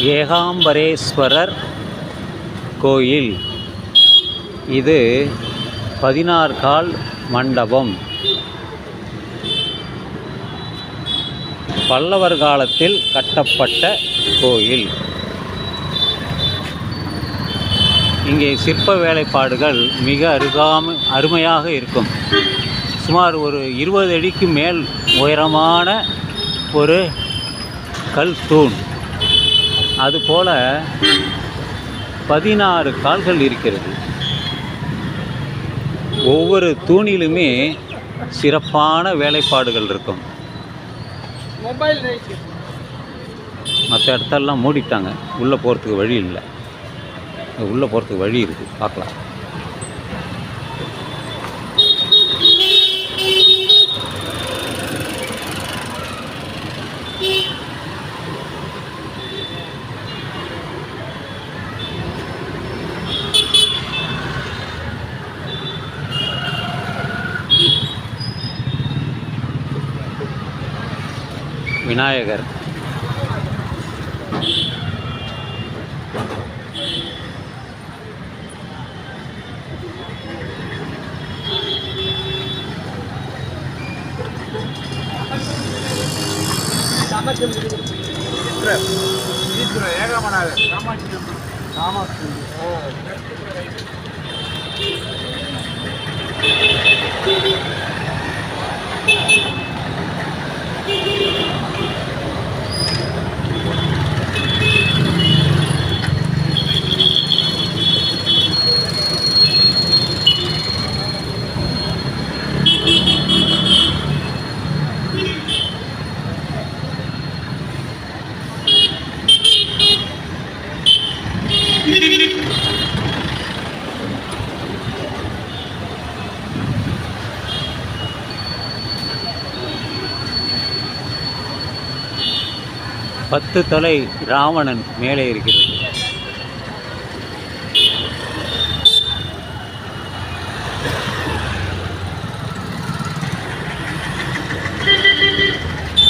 ஏகாம்பரேஸ்வரர் கோயில். இது பதினார்கால் மண்டபம். பல்லவர் காலத்தில் கட்டப்பட்ட கோயில். இங்கே சிற்ப வேலைப்பாடுகள் மிக அருகாம அருமையாக இருக்கும். சுமார் ஒரு இருபது அடிக்கு மேல் உயரமான ஒரு கல் தூண். அதுபோல பதினாறு கால்கள் இருக்கிறது. ஒவ்வொரு தூணிலுமே சிறப்பான வேலைப்பாடுகள் இருக்கும். மற்ற இடத்தெல்லாம் மூடிட்டாங்க. உள்ளே போகிறதுக்கு வழி இல்லை. உள்ளே போகிறதுக்கு வழி இருக்குது பார்க்கலாம். விநாயகர். ஏகமனாக காமாட்சி காமாட்சி பத்து தலை ராவணன் மேலே இருக்கிறது.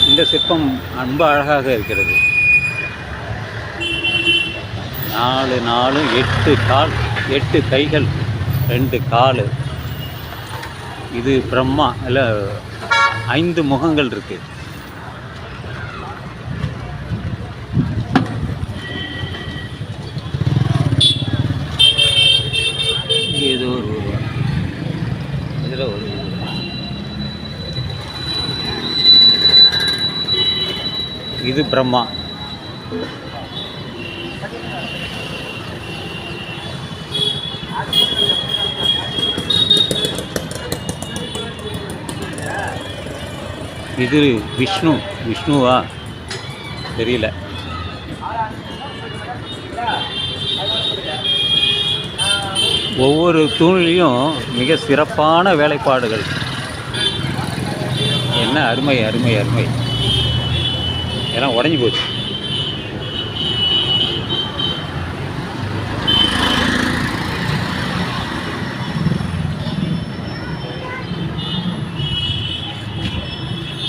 இந்த சிற்பம் ரொம்ப அழகாக இருக்கிறது. நாலு நாலு எட்டு கால் எட்டு கைகள் ரெண்டு கால். இது பிரம்மா இல்லை ஐந்து முகங்கள் இருக்குது இங்க ஏதோ ஒரு உருவம் இதில் ஒரு உருவம். இது பிரம்மா. இது விஷ்ணு. விஷ்ணுவா? தெரியல. ஒவ்வொரு தூணிலையும் மிக சிறப்பான வேலைப்பாடுகள். என்ன அருமை அருமை அருமை. எல்லாம் உடஞ்சி போச்சு.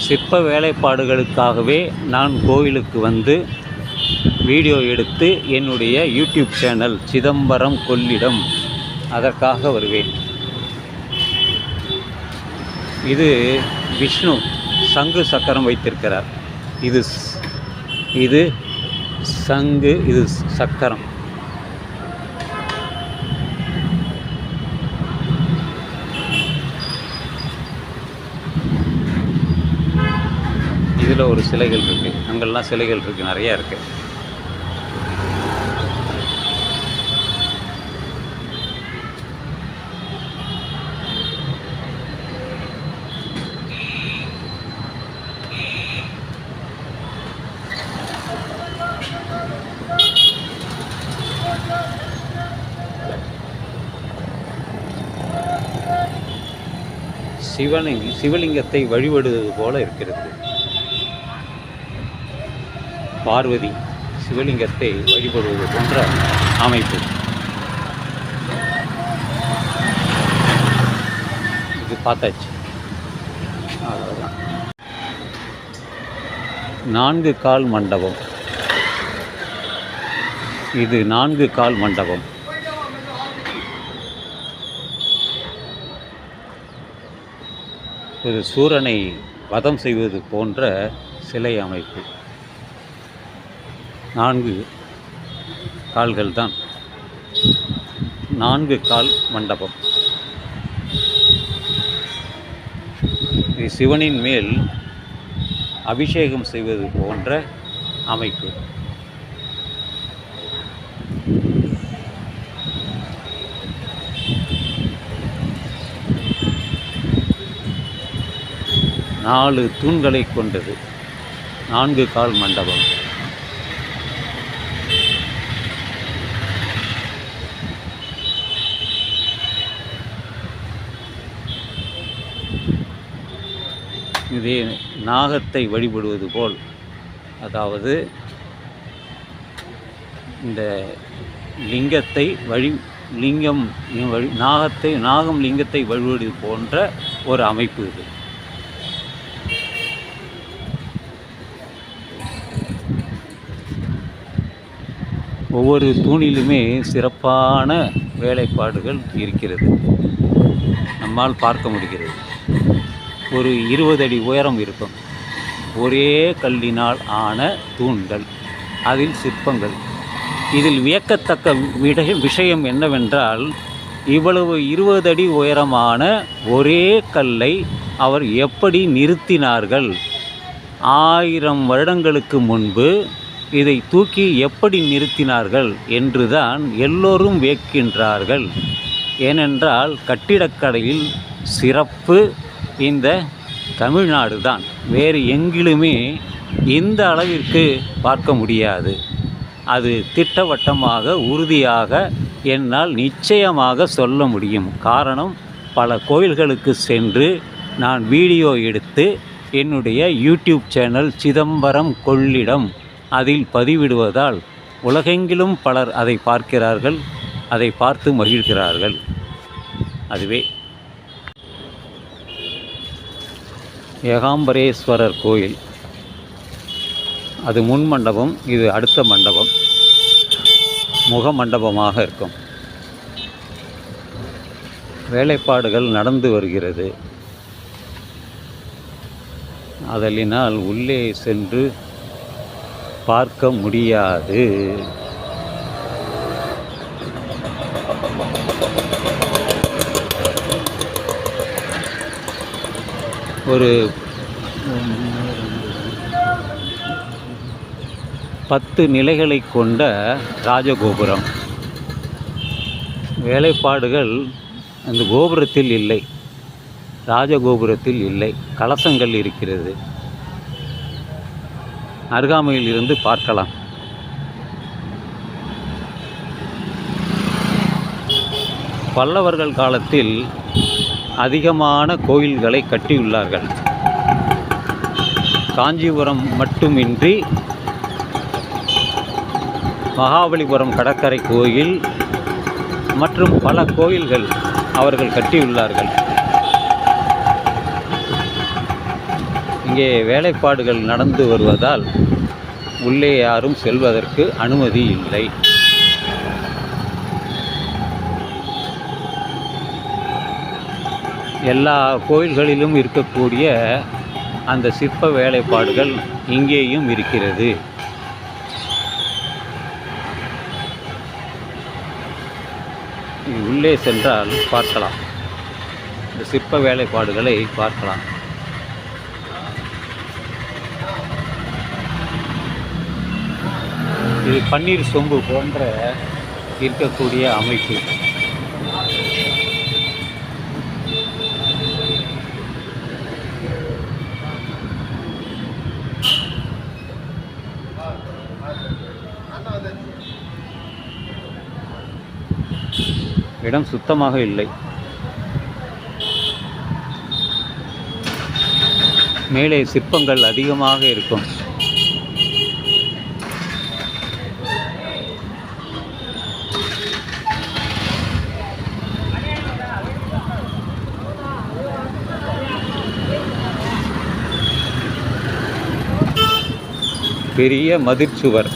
சிற்ப வேலைப்பாடுகளுக்காகவே நான் கோவிலுக்கு வந்து வீடியோ எடுத்து என்னுடைய யூடியூப் சேனல் சிதம்பரம் கொள்ளிடம் அதற்காக வருவேன். இது விஷ்ணு சங்கு சக்கரம் வைத்திருக்கிறார். இது இது சங்கு இது சக்கரம். இதில் ஒரு சிலைகள் இருக்குது அங்கெல்லாம் சிலைகள் இருக்குது நிறையா இருக்குது சிவனை சிவலிங்கத்தை வழிபடுவது போல இருக்கிறது. பார்வதி சிவலிங்கத்தை வழிபடுவது போன்ற அமைப்பு. இது பார்த்தாச்சு. அவ்வளோதான் நான்கு கால் மண்டபம். இது நான்கு கால் மண்டபம். ஒரு சூரனை வதம் செய்வது போன்ற சிலை அமைப்பு. நான்கு கால்கள் தான் நான்கு கால் மண்டபம். இது சிவனின் மேல் அபிஷேகம் செய்வது போன்ற அமைப்பு. நாலு தூண்களை கொண்டது. நான்கு கால் மண்டபம். இதே நாகத்தை வழிபடுவது போல். அதாவது இந்த லிங்கத்தை வழி லிங்கம் வழி நாகத்தை நாகம் லிங்கத்தை வழிபடுவது போன்ற ஒரு அமைப்பு இது. ஒவ்வொரு தூணிலுமே சிறப்பான வேலைப்பாடுகள் இருக்கிறது. நம்மால் பார்க்க முடிகிறது. ஒரு இருபது அடி உயரம் இருக்கும். ஒரே கல்லினால் ஆன தூண்கள் அதில் சிற்பங்கள். இதில் வியக்கத்தக்க விட விஷயம் என்னவென்றால் இவ்வளவு இருபது அடி உயரமான ஒரே கல்லை அவர் எப்படி நிறுத்தினார்கள்? ஆயிரம் வருடங்களுக்கு முன்பு இதை தூக்கி எப்படி நிறுத்தினார்கள் என்றுதான் எல்லோரும் வேக்கின்றார்கள் ஏனென்றால் கட்டிடக்கலையில் சிறப்பு இந்த தமிழ்நாடு தான் வேறு எங்கிலுமே இந்த அளவிற்கு பார்க்க முடியாது. அது திட்டவட்டமாக உறுதியாக என்னால் நிச்சயமாக சொல்ல முடியும். காரணம் பல கோயில்களுக்கு சென்று நான் வீடியோ எடுத்து என்னுடைய யூடியூப் சேனல் சிதம்பரம் கொள்ளிடம் அதில் பதிவிடுவதால் உலகெங்கிலும் பலர் அதை பார்க்கிறார்கள் அதை பார்த்து மகிழ்கிறார்கள். அதுவே ஏகாம்பரேஸ்வரர் கோயில். அது முன் மண்டபம் இது அடுத்த மண்டபம். முக மண்டபமாக இருக்கும். வேலைப்பாடுகள் நடந்து வருகிறது. அதலினால் உள்ளே சென்று பார்க்க முடியாது. ஒரு பத்து நிலைகளை கொண்ட ராஜகோபுரம். வேலைப்பாடுகள் அந்த கோபுரத்தில் இல்லை. ராஜகோபுரத்தில் இல்லை. கலசங்கள் இருக்கிறது. அருகாமையில் இருந்து பார்க்கலாம். பல்லவர்கள் காலத்தில் அதிகமான கோயில்களை கட்டியுள்ளார்கள். காஞ்சிபுரம் மட்டுமின்றி மகாபலிபுரம் கடற்கரை கோயில் மற்றும் பல கோயில்கள் அவர்கள் கட்டியுள்ளார்கள். இங்கே வேலைப்பாடுகள் நடந்து வருவதால் உள்ளே யாரும் செல்வதற்கு அனுமதி இல்லை. எல்லா கோயில்களிலும் இருக்கக்கூடிய அந்த சிற்ப வேலைப்பாடுகள் இங்கேயும் இருக்கிறது. உள்ளே சென்றால் பார்க்கலாம். இந்த சிற்ப வேலைப்பாடுகளை பார்க்கலாம். இது பன்னீர் சொம்பு போன்ற இருக்கக்கூடிய அமைப்பு. இடம் சுத்தமாக இல்லை. மேலே சிற்பங்கள் அதிகமாக இருக்கும். பெரிய மதிர்ச்சுவர்.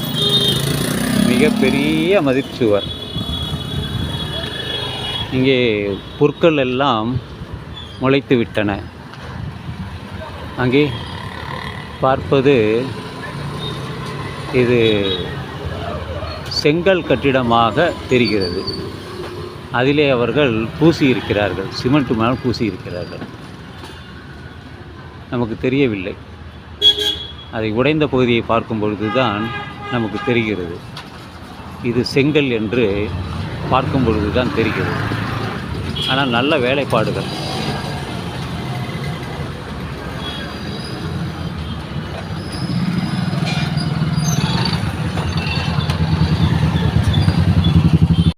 மிகப்பெரிய மதிர்ச்சுவர். இங்கே புற்கள் எல்லாம் முளைத்து விட்டன. அங்கே பார்ப்பது இது செங்கல் கட்டிடமாக தெரிகிறது. அதிலே அவர்கள் பூசி இருக்கிறார்கள் சிமெண்ட் மேல் பூசி இருக்கிறார்கள் நமக்கு தெரியவில்லை. அதை உடைந்த பகுதியை பார்க்கும் பொழுது தான் நமக்கு தெரிகிறது. இது செங்கல் என்று பார்க்கும் பொழுது தான் தெரிகிறது. ஆனால் நல்ல வேலைப்பாடுகள்.